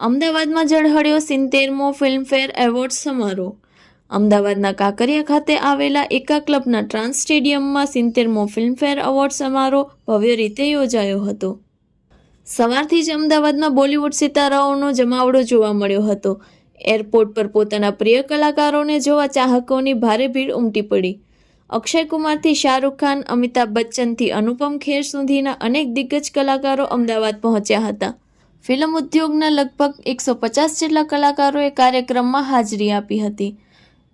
અમદાવાદમાં ઝળહળ્યો સિત્તેરમો Filmfare award સમારોહ. અમદાવાદના કાંકરિયા ખાતે આવેલા એકા ક્લબના ટ્રાન્સ સ્ટેડિયમમાં સિત્તેરમો ફિલ્મફેર એવોર્ડ સમારોહ ભવ્ય રીતે યોજાયો હતો. સવારથી જ અમદાવાદમાં બોલિવૂડ સિતારાઓનો જમાવડો જોવા મળ્યો હતો. એરપોર્ટ પર પોતાના પ્રિય કલાકારોને જોવા ચાહકોની ભારે ભીડ ઉમટી પડી. અક્ષય કુમારથી શાહરૂખ ખાન, અમિતાભ બચ્ચનથી અનુપમ ખેર સુધીના અનેક દિગ્ગજ કલાકારો અમદાવાદ પહોંચ્યા હતા. ફિલ્મ ઉદ્યોગના લગભગ એકસો પચાસ જેટલા કલાકારોએ કાર્યક્રમમાં હાજરી આપી હતી.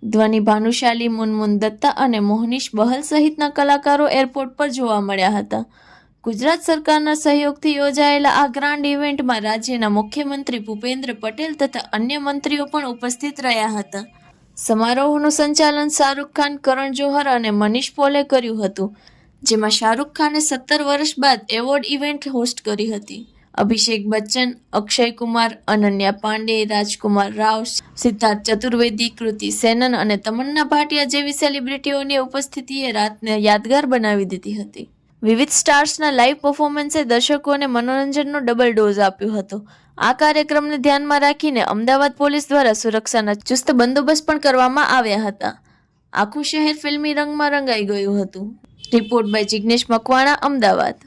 ધ્વનિ, ભાનુશાલી, મુનમુન દત્તા અને મોહનીશ બહલ સહિતના કલાકારો એરપોર્ટ પર જોવા મળ્યા હતા. ગુજરાત સરકારના સહયોગથી યોજાયેલા આ ગ્રાન્ડ ઇવેન્ટમાં રાજ્યના મુખ્યમંત્રી ભૂપેન્દ્ર પટેલ તથા અન્ય મંત્રીઓ પણ ઉપસ્થિત રહ્યા હતા. સમારોહનું સંચાલન શાહરૂખ ખાન, કરણ જોહર અને મનીષ પોલે કર્યું હતું, જેમાં શાહરૂખ ખાને સત્તર વર્ષ બાદ એવોર્ડ ઇવેન્ટ હોસ્ટ કરી હતી. અભિષેક બચ્ચન, અક્ષય કુમાર, અનન્યા પાંડે, રાજકુમાર રાવ, સિદ્ધાર્થ ચતુર્વેદી, કૃતિ સેનન અને તમન્ના ભાટિયા જેવી સેલિબ્રિટીઓની ઉપસ્થિતિએ રાતને યાદગાર બનાવી દીધી હતી. વિવિધ સ્ટાર્સના લાઇવ પરફોર્મન્સે દર્શકોને મનોરંજનનો ડબલ ડોઝ આપ્યો હતો. આ કાર્યક્રમને ધ્યાનમાં રાખીને અમદાવાદ પોલીસ દ્વારા સુરક્ષાના ચુસ્ત બંદોબસ્ત પણ કરવામાં આવ્યા હતા. આખું શહેર ફિલ્મી રંગમાં રંગાઈ ગયું હતું. Report by Jignesh Makwana, Ahmedabad.